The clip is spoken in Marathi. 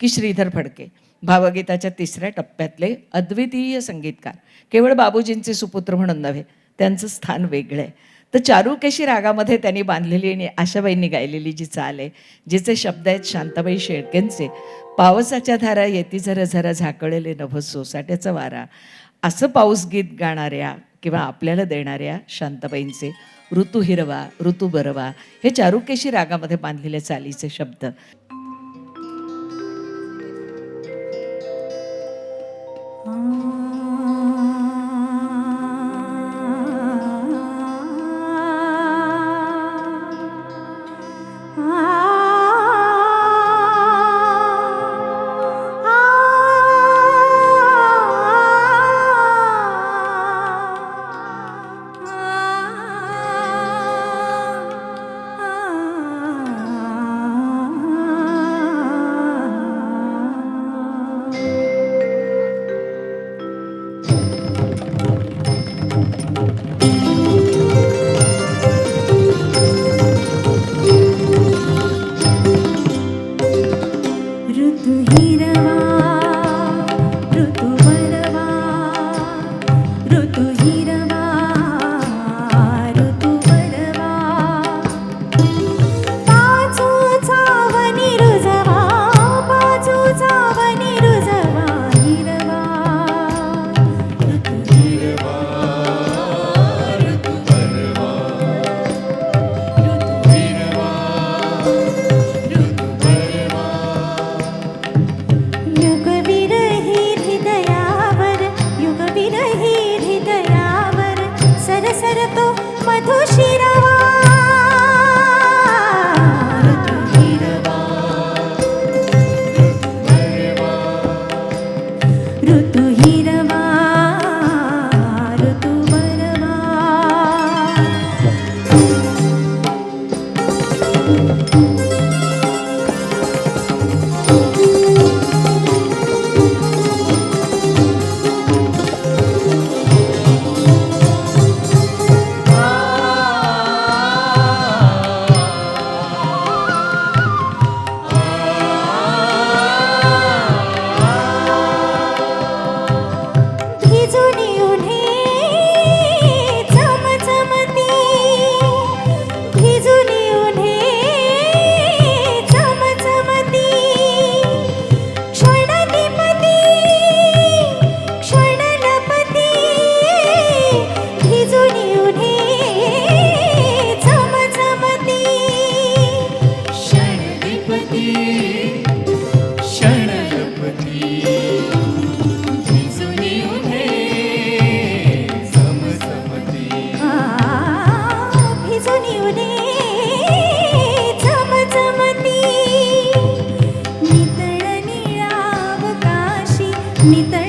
की श्रीधर फडके भावगीताच्या तिसऱ्या टप्प्यातले अद्वितीय संगीतकार. केवळ बाबूजींचे सुपुत्र म्हणून नव्हे त्यांचं स्थान वेगळं आहे. तर चारुकेशी रागामध्ये त्यांनी बांधलेली आणि आशाबाईंनी गायलेली जी चाल आहे जिचे शब्द आहेत शांताबाई शेळकेंचे पावसाच्या धारा येती झरा जरा झाकळलेले नभ सोसाट्याचा वारा. असं पाऊस गीत गाणाऱ्या किंवा आपल्याला देणाऱ्या शांताबाईंचे ऋतू हिरवा ऋतू बरवा हे चारुकेशी रागामध्ये बांधलेले चालीचे शब्द. ऋतु हिरवा transmite